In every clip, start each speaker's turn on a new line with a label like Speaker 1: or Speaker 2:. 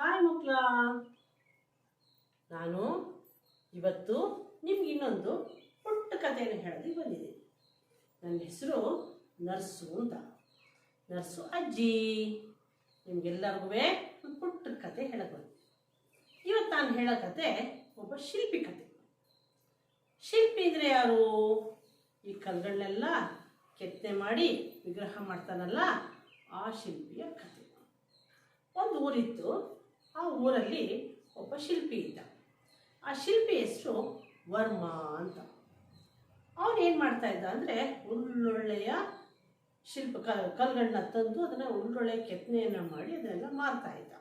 Speaker 1: Hi ಮಕ್ಕಳ. ನಾನು ಇವತ್ತು ನಿಮ್ಗೆ ಇನ್ನೊಂದು ಪುಟ್ಟ ಕಥೆಯನ್ನು ಹೇಳೋದಕ್ಕೆ ಬಂದಿದ್ದೀನಿ. ನನ್ನ ಹೆಸರು ನರ್ಸು ಅಂತ. ನರ್ಸು ಅಜ್ಜಿ. ನಿಮ್ಗೆಲ್ಲರಿಗೂ ಪುಟ್ಟ ಕತೆ ಹೇಳಬಹುದು ಇವತ್ತು ನಾನು ಹೇಳೋ ಕತೆ ಒಬ್ಬ ಶಿಲ್ಪಿ ಕತೆ ಶಿಲ್ಪಿ ಅಂದರೆ ಯಾರು? ಈ ಕಲ್ಗಳನ್ನೆಲ್ಲ ಕೆತ್ತನೆ ಮಾಡಿ ವಿಗ್ರಹ ಮಾಡ್ತಾನಲ್ಲ, ಆ ಶಿಲ್ಪಿಯ ಕತೆ ಒಂದು ಊರಿತ್ತು ಆ ಊರಲ್ಲಿ ಒಬ್ಬ ಶಿಲ್ಪಿ ಇದ್ದ. ಆ ಶಿಲ್ಪಿ ಹೆಸರು ವರ್ಮ ಅಂತ. ಅವನು ಏನು ಮಾಡ್ತಾ ಇದ್ದ ಅಂದರೆ ಒಳ್ಳೊಳ್ಳೆಯ ಶಿಲ್ಪ ಕಲ್ಲುಗಳನ್ನ ತಂದು ಅದನ್ನು ಒಳ್ಳೊಳ್ಳೆ ಕೆತ್ತನೆಯನ್ನು ಮಾಡಿ ಅದನ್ನೆಲ್ಲ ಮಾರ್ತಾ ಇದ್ದ.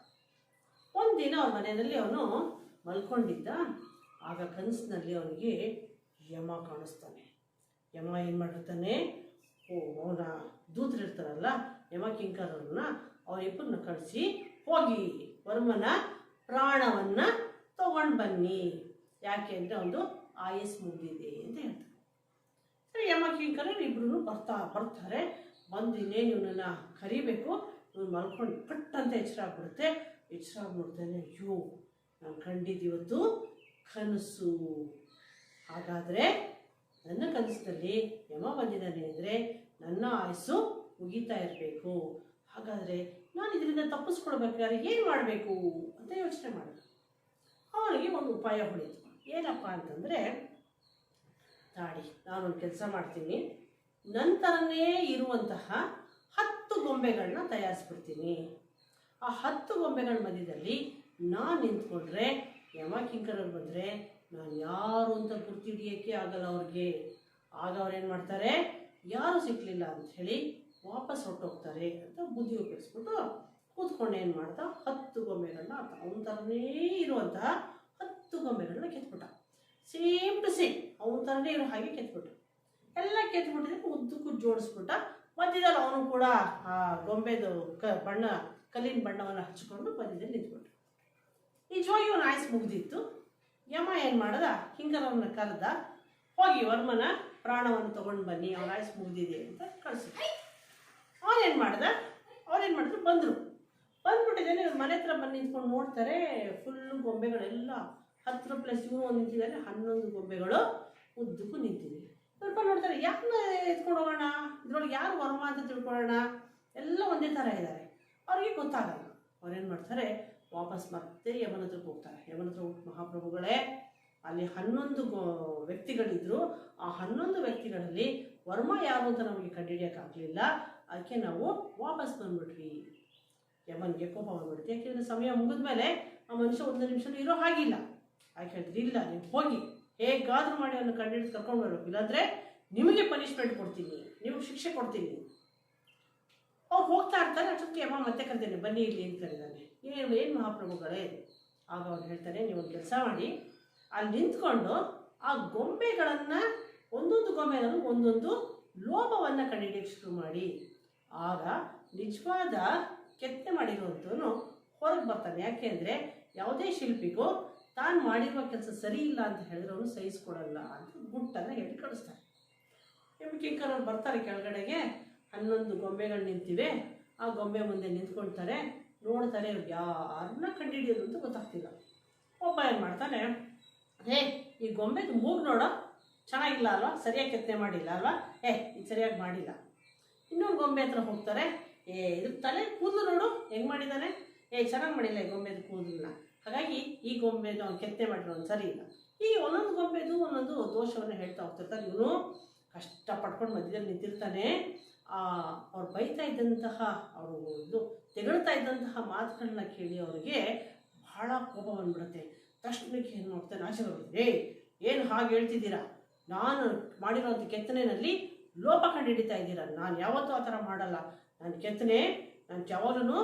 Speaker 1: ಒಂದಿನ ಅವನ ಮನೆಯಲ್ಲಿ ಅವನು ಮಲ್ಕೊಂಡಿದ್ದ. ಆಗ ಕನಸಿನಲ್ಲಿ ಅವನಿಗೆ ಯಮ ಕಾಣಿಸ್ತಾನೆ. ಯಮ ಏನು ಮಾಡಿರ್ತಾನೆ? ಓ, ಅವನ ದೂತರಿರ್ತಾರಲ್ಲ, ಯಮ ಕಿಂಕರನ್ನ, ಅವರಿಬ್ಬರನ್ನ ಕಳಿಸಿ ಹೋಗಿ ವರ್ಮನ ಪ್ರಾಣವನ್ನ ತಗೊಂಡು ಬನ್ನಿ. ಯಾಕೆ ಅಂದರೆ ಒಂದು ಆಯಸ್ ಮುಗಿದಿದೆ ಅಂತ ಹೇಳ್ತಾರೆ. ಸರಿ ಕಿಂಕರ ಇಬ್ಬರು ಬರ್ತಾ ಬರ್ತಾರೆ. ಬಂದು ಇನ್ನೇನು ಇವನನ್ನು ಕರಿಬೇಕು, ಇವ್ನು ಮಲ್ಕೊಂಡು ಪಟ್ ಅಂತ ಎಚ್ಚರ ಆಗ್ಬಿಡುತ್ತೆ. ಎಚ್ಚರ ಅಯ್ಯೋ, ನಾನು ಕಂಡಿದ್ದೀವತ್ತು ಕನಸು. ಹಾಗಾದರೆ ನನ್ನ ಕನಸಿನಲ್ಲಿ ಯಮ ಬಂದಿದ್ದಾನೆ ಅಂದರೆ ನನ್ನ ಆಯಸ್ಸು ಮುಗಿತಾ ಇರಬೇಕು. ಹಾಗಾದರೆ ನಾನು ಇದರಿಂದ ತಪ್ಪಿಸ್ಕೊಳ್ಬೇಕಾದ್ರೆ ಏನು ಮಾಡಬೇಕು ಅಂತ ಯೋಚನೆ ಮಾಡಿದ ಅವನಿಗೆ ಒಂದು ಉಪಾಯ ಹೊಳಿತು. ಏನಪ್ಪ ಅಂತಂದರೆ ತಾಡಿ ನಾನೊಂದು ಕೆಲಸ ಮಾಡ್ತೀನಿ. ನಂತರನೇ ಇರುವಂತಹ ಹತ್ತು ಗೊಂಬೆಗಳನ್ನ ತಯಾರಿಸ್ಬಿಡ್ತೀನಿ. ಆ ಹತ್ತು ಗೊಂಬೆಗಳ ಮಧ್ಯದಲ್ಲಿ ನಾನು ನಿಂತ್ಕೊಂಡ್ರೆ, ಯಮ ಕಿಂಕರವ್ರು ಬಂದರೆ ನಾನು ಯಾರು ಅಂತ ಗುರ್ತಿಡಿಯೋಕ್ಕೆ ಆಗಲ್ಲ ಅವ್ರಿಗೆ. ಆಗ ಅವ್ರೇನು ಮಾಡ್ತಾರೆ? ಯಾರು ಸಿಕ್ಕಲಿಲ್ಲ ಅಂತ ಹೇಳಿ ವಾಪಸ್ ಹೊರಟೋಗ್ತಾರೆ ಅಂತ ಬುದ್ಧಿ ಉಪಯೋಗಿಸ್ಬಿಟ್ಟು ಕೂತ್ಕೊಂಡು ಏನು ಮಾಡ್ದ? ಹತ್ತು ಗೊಂಬೆಗಳನ್ನ ಅವನ ಥರನೇ ಇರುವಂತಹ ಹತ್ತು ಗೊಂಬೆಗಳನ್ನ ಕೆತ್ಬಿಟ್ಟ. ಸೇಮ್ ಟು ಸೇಮ್ ಅವನ ಥರನೇ ಇರೋ ಹಾಗೆ ಕೆತ್ಬಿಟ್ಟ. ಎಲ್ಲ ಕೆತ್ಬಿಟ್ಟಿದ್ರೆ ಉದ್ದಕ್ಕೂ ಜೋಡಿಸ್ಬಿಟ್ಟ. ಮಧ್ಯದಲ್ಲಿ ಅವನು ಕೂಡ ಆ ಗೊಂಬೆದು ಕ ಬಣ್ಣ, ಕಲ್ಲಿನ ಬಣ್ಣವನ್ನು ಹಚ್ಕೊಂಡು ಮಧ್ಯದಲ್ಲಿ ನಿಂತ್ಬಿಟ್ಟ. ನಿಜವಾಗಿ ಇವನು ಆಯ್ಸ್ ಮುಗ್ದಿತ್ತು. ಯಮ ಏನು ಮಾಡ್ದ? ಹಿಂಗರವನ್ನ ಕರೆದ. ಹೋಗಿ ವರ್ಮನ ಪ್ರಾಣವನ್ನು ತಗೊಂಡು ಬನ್ನಿ ಅವನ ಆಯ್ಸ್ ಮುಗ್ದಿದೆ ಅಂತ ಕಳಿಸಿದ ಅವನೇನು ಮಾಡ್ದ? ಅವ್ರೇನು ಮಾಡಿದ್ರು ಬಂದರು. ಬಂದ್ಬಿಟ್ಟಿದ್ದೇನೆ ಮನೆ ಹತ್ರ ಬಂದು ನಿಂತ್ಕೊಂಡು ನೋಡ್ತಾರೆ ಫುಲ್ಲು ಗೊಂಬೆಗಳೆಲ್ಲ ಹತ್ತು ಪ್ಲಸ್ ಇವನು ಒಂದು ನಿಂತಿದ್ದಾರೆ, ಹನ್ನೊಂದು ಗೊಂಬೆಗಳು ಉದ್ದಕ್ಕೂ ನಿಂತಿವೆ. ಸ್ವಲ್ಪ ನೋಡ್ತಾರೆ ಯಾರನ್ನ ಎತ್ಕೊಂಡು ಹೋಗೋಣ? ಇದ್ರೊಳಗೆ ಯಾರು ವರ್ಮ ಅಂತ ತಿಳ್ಕೊಳ್ಳೋಣ? ಎಲ್ಲ ಒಂದೇ ಥರ ಇದ್ದಾರೆ ಅವ್ರಿಗೆ ಗೊತ್ತಾಗಲ್ಲ. ಅವ್ರೇನು ಮಾಡ್ತಾರೆ, ವಾಪಸ್ ಮತ್ತೆ ಯಮನ ಹತ್ರಕ್ಕೆ ಹೋಗ್ತಾರೆ. ಯಮನ ಹತ್ರ ಮಹಾಪ್ರಭುಗಳೇ, ಅಲ್ಲಿ ಹನ್ನೊಂದು ಗೋ ವ್ಯಕ್ತಿಗಳಿದ್ರು. ಆ ಹನ್ನೊಂದು ವ್ಯಕ್ತಿಗಳಲ್ಲಿ ವರ್ಮ ಯಾರು ಅಂತ ನಮಗೆ ಕಂಡುಹಿಡಿಯೋಕ್ಕಾಗಲಿಲ್ಲ ಅದಕ್ಕೆ ನಾವು ವಾಪಸ್ ಬಂದ್ಬಿಟ್ವಿ. ಯಮನ್ಗೆ ಕೋಪ ಬಂದ್ಬಿಡ್ತು. ಯಾಕೆಂದರೆ ಸಮಯ ಮುಗಿದ್ಮೇಲೆ ಆ ಮನುಷ್ಯ ಒಂದು ನಿಮಿಷ ಇರೋ ಹಾಗಿಲ್ಲ. ಯಾಕೆ ಹೇಳಿದ್ರೆ ಇಲ್ಲ ನೀವು ಹೋಗಿ. ಹೇಗಾದರೂ ಮಾಡಿ ಅವನು ಕಂಡುಹಿಡಿದು ಕರ್ಕೊಂಡು ಬರಬೇಕು ಇಲ್ಲಾಂದರೆ ನಿಮಗೆ ಪನಿಷ್ಮೆಂಟ್ ಕೊಡ್ತೀನಿ. ನಿಮಗೆ ಶಿಕ್ಷೆ ಕೊಡ್ತೀನಿ. ಅವ್ರು ಹೋಗ್ತಾ ಇರ್ತಾರೆ. ಅಷ್ಟೊತ್ತಿಗೆ ಯಮ ಮತ್ತೆ ಕರಿತೇನೆ ಬನ್ನಿ ಇಲ್ಲಿ ಅಂತ ಕರೀತಾನೆ ಏನು ಏನು ಮಹಾಪ್ರಭುಗಳೇ? ಆಗ ಅವ್ರು ಹೇಳ್ತಾರೆ ನೀವು ಒಂದು ಕೆಲಸ ಮಾಡಿ, ಅಲ್ಲಿ ನಿಂತ್ಕೊಂಡು ಆ ಗೊಂಬೆಗಳನ್ನು ಒಂದೊಂದು ಗೊಂಬೆನಲ್ಲೂ ಒಂದೊಂದು ಲೋಪವನ್ನು ಕಂಡುಹಿಡಿಯಕ್ಕೆ ಶುರು ಮಾಡಿ. ಆಗ ನಿಜವಾದ ಕೆತ್ತನೆ ಮಾಡಿರುವಂಥವನು ಹೊರಗೆ ಬರ್ತಾನೆ. ಯಾಕೆ ಅಂದರೆ ಯಾವುದೇ ಶಿಲ್ಪಿಗೂ ತಾನು ಮಾಡಿರುವ ಕೆಲಸ ಸರಿ ಇಲ್ಲ ಅಂತ ಹೇಳಿದ್ರೆ ಅವನು ಸಹಿಸ್ಕೊಡಲ್ಲ ಅಂತ ಗುಟ್ಟನ್ನು ಹೇಳಿ ಕಳಿಸ್ತಾರೆ ಎಂ ಕಿಂಕರವ್ರು ಬರ್ತಾರೆ ಕೆಳಗಡೆಗೆ, ಹನ್ನೊಂದು ಗೊಂಬೆಗಳು ನಿಂತಿವೆ. ಆ ಗೊಂಬೆ ಮುಂದೆ ನಿಂತ್ಕೊಳ್ತಾರೆ. ನೋಡ್ತಾರೆ ಅವ್ರು ಯಾರನ್ನ ಕಂಡುಹಿಡಿಯೋದು ಅಂತ ಗೊತ್ತಾಗ್ತಿಲ್ಲ. ಒಬ್ಬ ಏನು ಮಾಡ್ತಾನೆ ಹೇ ಈ ಗೊಂಬೆದು ಮೂಗು ನೋಡೋ ಚೆನ್ನಾಗಿಲ್ಲ ಅಲ್ವಾ? ಸರಿಯಾಗಿ ಕೆತ್ತನೆ ಮಾಡಿಲ್ಲ ಅಲ್ವಾ? ಏ ಇದು ಸರಿಯಾಗಿ ಮಾಡಿಲ್ಲ. ಇನ್ನೊಂದು ಗೊಂಬೆ ಹತ್ರ ಹೋಗ್ತಾರೆ. ಏ, ಇದು ತಲೆ ಕೂದಲು ನೋಡು, ಹೆಂಗೆ ಮಾಡಿದ್ದಾನೆ ಏ, ಚೆನ್ನಾಗಿ ಮಾಡಿಲ್ಲ ಈ ಗೊಂಬೆದು ಕೂದಲನ್ನ. ಹಾಗಾಗಿ ಈ ಗೊಂಬೆದು ಅವ್ನು ಕೆತ್ತನೆ ಮಾಡಿರೋನು ಸರಿ ಇಲ್ಲ. ಈ ಒಂದೊಂದು ಗೊಂಬೆದು ಒಂದೊಂದು ದೋಷವನ್ನು ಹೇಳ್ತಾ ಹೋಗ್ತಿರ್ತಾರೆ ಇವನು ಕಷ್ಟ ಪಡ್ಕೊಂಡು ಮಧ್ಯದಲ್ಲಿ ನಿಂತಿರ್ತಾನೆ. ಅವ್ರು ಬೈತಾ ಇದ್ದಂತಹ, ಅವರು ಇದು ತೆಗಳ್ತಾ ಇದ್ದಂತಹ ಮಾತುಗಳನ್ನ ಕೇಳಿ ಅವರಿಗೆ ಬಹಳ ಕೋಪ ಬಂದ್ಬಿಡುತ್ತೆ. ತಕ್ಷಣಕ್ಕೆ ಏನು ಮಾಡ್ತಾನೆ ಆಚೆ ಬರುತ್ತೆ ಏನು ಹಾಗೆ ಹೇಳ್ತಿದ್ದೀರಾ? ನಾನು ಮಾಡಿರೋಂಥ ಕೆತ್ತನೆಯಲ್ಲಿ ಲೋಪ ಕಂಡು ಹಿಡಿತಾ ಇದ್ದೀರಾ? ನಾನು ಯಾವತ್ತೂ ಆ ಥರ ಮಾಡಲ್ಲ. ನಾನು ಕೆತ್ತನೆ, ನಾನು ಯಾವಾಗಲೂ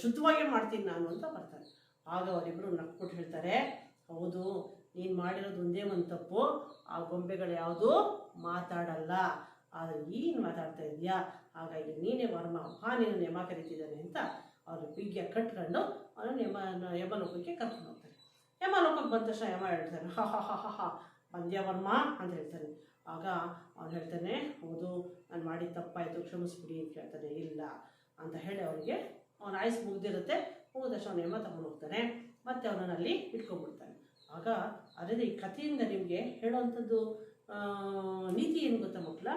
Speaker 1: ಶುದ್ಧವಾಗಿ ಮಾಡ್ತೀನಿ ನಾನು ಅಂತ ಬರ್ತಾರೆ. ಆಗ ಅವರಿಬ್ಬರು ನಕ್ಬಿಟ್ಟು ಹೇಳ್ತಾರೆ, ಹೌದು, ನೀನು ಮಾಡಿರೋದು ಒಂದೇ ಒಂದು ತಪ್ಪು. ಆ ಗೊಂಬೆಗಳು ಯಾವುದು ಮಾತಾಡಲ್ಲ. ಆದರೆ ಏನು ಮಾತಾಡ್ತಾ ಇದೆಯಾ ಹಾಗಾಗಿ ನೀನೇ ವರ್ಮ, ಹಾ, ನೀನು ಯಮ ಕರಿತಿದ್ದಾನೆ ಅಂತ ಅವರು ಬಿಗ್ಯ ಕಟ್ಕೊಂಡು ಅವನು ಯಮ ಯಮಲೋಕಕ್ಕೆ ಕರ್ಕೊಂಡು ಹೋಗ್ತಾರೆ. ಯಮಲೋಕಕ್ಕೆ ಬಂದ ತಕ್ಷಣ ಯಮ ಹೇಳ್ತಾರೆ, ಹಾ ಹಾ ಹಾ ಹಾ ಹಾ ಬಂದ್ಯಾ ವರ್ಮ ಅಂತ ಹೇಳ್ತಾನೆ. ಆಗ ಅವ್ನು ಹೇಳ್ತಾನೆ, ಹೌದು, ನಾನು ಮಾಡಿದ ತಪ್ಪಾಯಿತು, ಕ್ಷಮಿಸ್ಬಿಡಿ ಅಂತ ಹೇಳ್ತಾನೆ. ಇಲ್ಲ ಅಂತ ಹೇಳಿ ಅವನಿಗೆ ಅವನ ಆಯ್ಸ್ ಮುಗ್ದಿರುತ್ತೆ. ಮುಗಿದಷ್ಟು ಅವನ ಹೆಮ್ಮ ತಗೊಂಡು ಹೋಗ್ತಾನೆ. ಮತ್ತೆ ಅವನನ್ನು ಅಲ್ಲಿ ಇಟ್ಕೊಂಡ್ಬಿಡ್ತಾನೆ. ಆಗ ಅದೇ ಈ ಕಥೆಯಿಂದ ನಿಮಗೆ ಹೇಳುವಂಥದ್ದು ನೀತಿ ಏನು ಗೊತ್ತಾ ಮಕ್ಕಳ?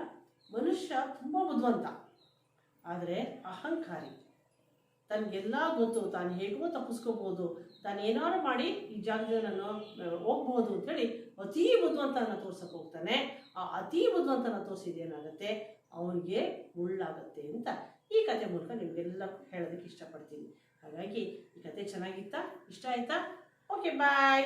Speaker 1: ಮನುಷ್ಯ ತುಂಬ ಬುದ್ಧಿವಂತ, ಆದರೆ ಅಹಂಕಾರಿ. ತನಗೆಲ್ಲ ಗೊತ್ತು, ತಾನು ಹೇಗೋ ತಪ್ಪಿಸ್ಕೋಬೋದು, ತಾನು ಏನಾದ್ರು ಮಾಡಿ ಈ ಜಾಗದಲ್ಲಿ ನಾನು ಹೋಗ್ಬೋದು ಅಂತೇಳಿ ಅತೀ ಬುದ್ಧಿವಂತನ ತೋರ್ಸಕ್ಕೆ ಹೋಗ್ತಾನೆ. ಆ ಅತೀ ಬುದ್ಧಿವಂತನ ತೋರಿಸಿದೇನಾಗುತ್ತೆ ಅವನಿಗೆ ಮುಳ್ಳಾಗತ್ತೆ ಅಂತ ಈ ಕತೆ ಮೂಲಕ ನಿಮಗೆಲ್ಲ ಹೇಳೋದಕ್ಕೆ ಇಷ್ಟಪಡ್ತೀನಿ. ಹಾಗಾಗಿ ಈ ಕತೆ ಚೆನ್ನಾಗಿತ್ತಾ? ಇಷ್ಟ ಆಯ್ತಾ? Okay bye